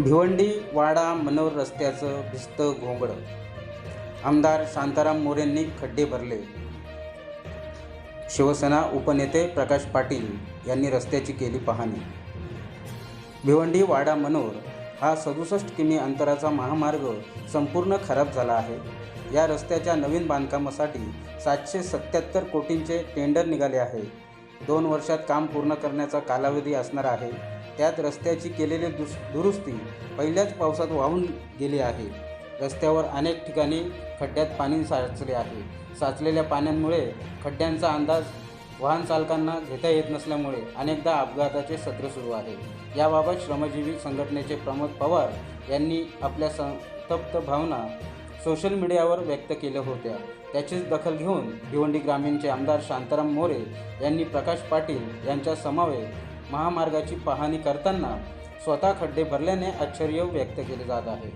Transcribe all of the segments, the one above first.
भिवंडी वाडा मनोर रस्त्याचं भिस्त घोंगडं. आमदार शांताराम मोरेंनी खड्डे भरले. शिवसेना उपनेते प्रकाश पाटील यांनी रस्त्याची केली पाहणी. भिवंडी वाडा मनोर हा सदुसष्ट किमी अंतराचा महामार्ग संपूर्ण खराब झाला आहे. या रस्त्याच्या नवीन बांधकामासाठी सातशे सत्याहत्तर कोटींचे टेंडर निघाले आहे. दोन वर्षात काम पूर्ण करण्याचा कालावधी असणार आहे. त्यात रस्त्याची केलेली दुस दुरुस्ती पहिल्याच पावसात वाहून गेली आहे. रस्त्यावर अनेक ठिकाणी खड्ड्यात पाणी साचले आहे. साचलेल्या पाण्यामुळे खड्ड्यांचा अंदाज वाहन चालकांना घेता येत नसल्यामुळे अनेकदा अपघाताचे सत्र सुरू आहे. याबाबत श्रमजीवी संघटनेचे प्रमोद पवार यांनी आपल्या संतप्त भावना सोशल मीडियावर व्यक्त केल्या होत्या. त्याचीच दखल घेऊन भिवंडी ग्रामीणचे आमदार शांताराम मोरे यांनी प्रकाश पाटील यांच्या समवेत महामार्गाची पाहणी करताना स्वतः खड्डे भरल्याने आश्चर्य व्यक्त केले जात आहे.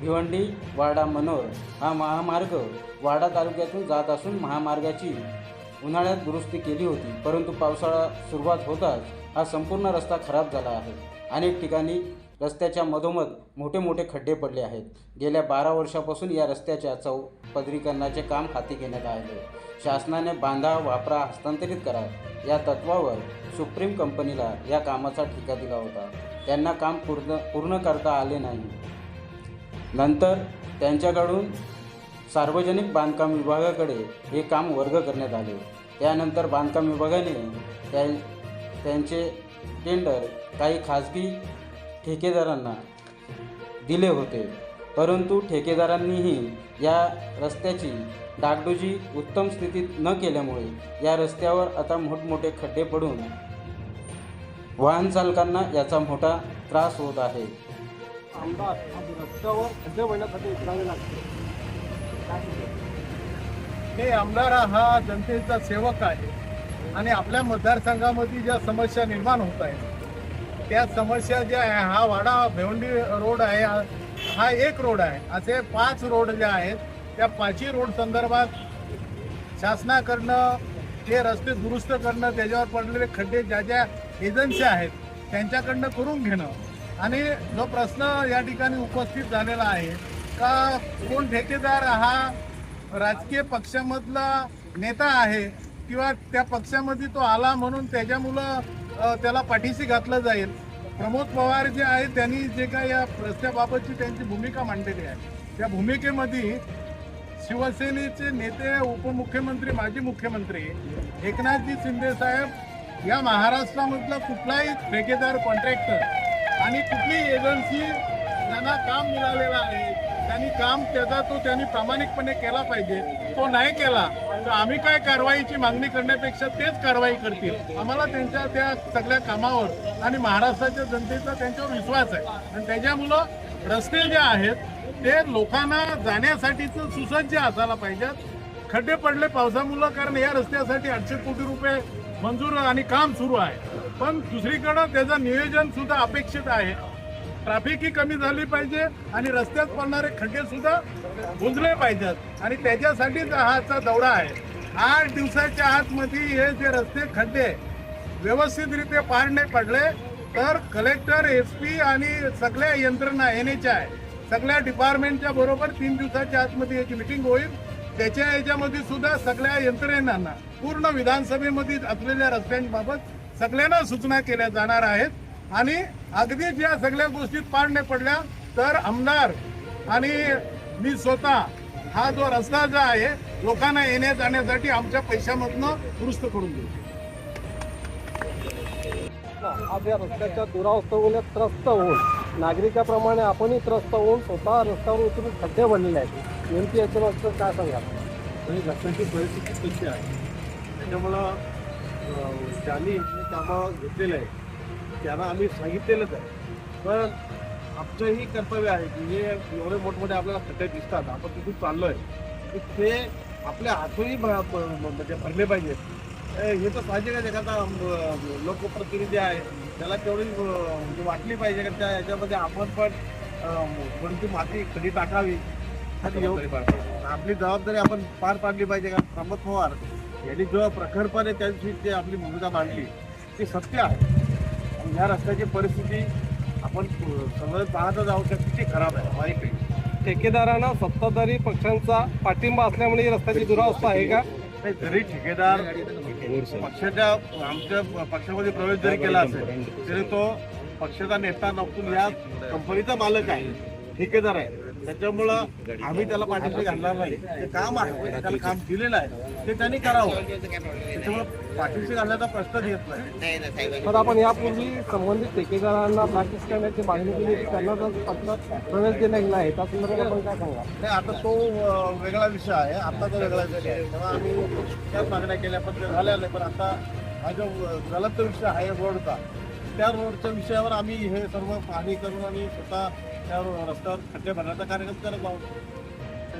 भिवंडी वाडा मनोर हा महामार्ग वाडा तालुक्यातून जात असून महामार्गाची उन्हाळ्यात दुरुस्ती केली होती परंतु पावसाळा सुरुवात होताच हा संपूर्ण रस्ता खराब झाला आहे. अनेक ठिकाणी रस्त्याच्या मधोमध मोठे मोठे खड्डे पडले आहेत. गेल्या बारा वर्षापासून या रस्त्याच्या चौपदरीकरणाचे काम हाती घेण्यात आले. शासनाने बांधा वापरा हस्तांतरित करा. या तत्वावर सुप्रीम कंपनीला या कामाचा ठिका दिला होता. त्यांना काम पूर्ण पूर्ण करता आले नाही. नंतर त्यांच्याकडून सार्वजनिक बांधकाम विभागाकडे हे काम वर्ग करण्यात आले. त्यानंतर बांधकाम विभागाने त्या त्यांचे टेंडर काही खाजगी ठेकेदारांना दिले होते. परंतु ठेकेदारांनीही या रस्त्याची डागडुजी उत्तम स्थितीत न केल्यामुळे या रस्त्यावर आता मोठमोठे खड्डे पडून वाहन चालकांना याचा मोठा त्रास होत आहे. आमदार रस्त्यावर खड्डे भरण्यासाठी उतरावे लागते हे आमदार हा जनतेचा सेवक आहे आणि आपल्या मतदारसंघामध्ये ज्या समस्या निर्माण होत आहेत त्या समस्या ज्या आहे हा वाडा भेवंडी रोड आहे हा- एक रोड आहे. असे पाच रोड जे आहेत त्या पाचही रोड संदर्भात शासनाकडनं ते रस्ते दुरुस्त करणं त्याच्यावर पडलेले खड्डे ज्या ज्या एजन्सी आहेत त्यांच्याकडनं करून घेणं. आणि जो प्रश्न या ठिकाणी उपस्थित झालेला आहे का कोण ठेकेदार हा राजकीय पक्षामधला नेता आहे किंवा त्या पक्षामध्ये तो आला म्हणून त्याच्यामुळं त्याला पाठीशी घातलं जाईल. प्रमोद पवार जे आहेत त्यांनी जे काय या रस्त्याबाबतची त्यांची भूमिका मांडलेली आहे. त्या भूमिकेमध्ये शिवसेनेचे नेते उपमुख्यमंत्री माजी मुख्यमंत्री एकनाथजी शिंदे साहेब या महाराष्ट्रामधला कुठलाही ठेकेदार कॉन्ट्रॅक्टर आणि कुठली एजन्सी ज्यांना काम मिळालेलं आहे. त्यांनी काम त्याचा तो त्यांनी प्रामाणिकपणे केला पाहिजे. तो नाही केला तर आम्ही काय कारवाईची मागणी करण्यापेक्षा तेच कारवाई करतील. आम्हाला त्यांच्या त्या सगळ्या कामावर आणि महाराष्ट्राच्या जनतेचा त्यांच्यावर विश्वास आहे. आणि त्याच्यामुळं रस्ते जे आहेत ते लोकांना जाण्यासाठीच सुसज्ज असायला पाहिजेत. खड्डे पडले पावसामुळं कारण या रस्त्यासाठी आठशे कोटी रुपये मंजूर आणि काम सुरू आहे. पण दुसरीकडं त्याचं नियोजन सुद्धा अपेक्षित आहे. ट्रॅफिकही कमी झाली पाहिजे आणि रस्त्यात पडणारे खड्डे सुद्धा बुजले पाहिजेत. आणि त्याच्यासाठीच हा आजचा दौरा आहे. आठ दिवसाच्या आतमध्ये हे जे रस्ते खड्डे व्यवस्थितरित्या पार नाही पडले तर कलेक्टर एस पी आणि सगळ्या यंत्रणा एन एच आय सगळ्या डिपार्टमेंटच्या बरोबर तीन दिवसाच्या आतमध्ये याची मिटिंग होईल. त्याच्या याच्यामध्ये सुद्धा सगळ्या यंत्रणांना पूर्ण विधानसभेमध्ये असलेल्या रस्त्यांबाबत सगळ्यांना सूचना केल्या जाणार आहेत. आणि अगदी ज्या सगळ्या गोष्टीत पार नाही पडल्या तर आमदार आणि मी स्वतः हा जो रस्ता जो आहे लोकांना येण्या जाण्यासाठी आमच्या पैशामधनं दुरुस्त करून देऊ. आज या रस्त्याच्या दुरावस्थेमुळे त्रस्त होऊन नागरिकाप्रमाणे आपणही त्रस्त होऊन स्वतः रस्त्यावर उतरून खड्डे भरलेले आहेत. नेमकी याच्याबाबत काय सांगाल? आणि रस्त्याची परिस्थिती कशी आहे? त्याच्यामुळं ज्यांनी कामं घेतलेलं आहे त्यांना आम्ही सांगितलेलंच आहे. पण आमचंही कर्तव्य आहे की हे एवढे मोठमोठे आपल्याला खड्डे दिसतात आपण तिथून चाललो आहे की ते आपल्या हातूनही म्हणजे भरले पाहिजेत. हे तर साहजिक आहे एखादा लोकप्रतिनिधी आहे त्याला तेवढी म्हणजे वाटली पाहिजे का त्या याच्यामध्ये आपण पण थोडीशी माती खडी टाकावी. आपली जबाबदारी आपण पार पाडली पाहिजे का? प्रमोद पवार यांनी जो प्रखरपणे त्या दिवशी ते आपली भूमिका मांडली ती सत्य आहे. या रस्त्याची परिस्थिती आपण सगळं पाहतच आहोत का किती खराब आहे वाईट आहे ठेकेदारांना सत्ताधारी पक्षांचा पाठिंबा असल्यामुळे ही रस्त्याची दुरावस्था आहे का? नाही जरी ठेकेदार पक्षाच्या आमच्या पक्षामध्ये प्रवेश जरी केला असेल तरी तो पक्षाचा नेता नसून या कंपनीचा मालक आहे ठेकेदार आहे. त्याच्यामुळं आम्ही त्याला पाठिंबा घालणार नाही. ते काम आहे. त्याला काम दिलेलं आहे. ते त्यांनी करावं. त्याच्यामुळं पाठिंबा घालण्याचा प्रश्न येत नाही. तर आपण यापूर्वी संबंधित ठेकेदारांना प्रॅक्टिस करण्याची मागणी केली त्यांना जर पक्षात प्रवेश देण्यात आहे त्या संदर्भात आपण काय सांगा नाही आता तो वेगळा विषय आहे. आता तो वेगळा विषय आहे. तेव्हा आम्ही त्याच मागण्या केल्या पण ते झाल्या नाही पण आता हा जो ज्वलंत विषय आहे रोडचा त्या रोडच्या विषयावर आम्ही हे सर्व पाहणी करून आणि स्वतः त्या रस्त्यावर खड्डे भरण्याचा कार्यक्रम करत आहोत.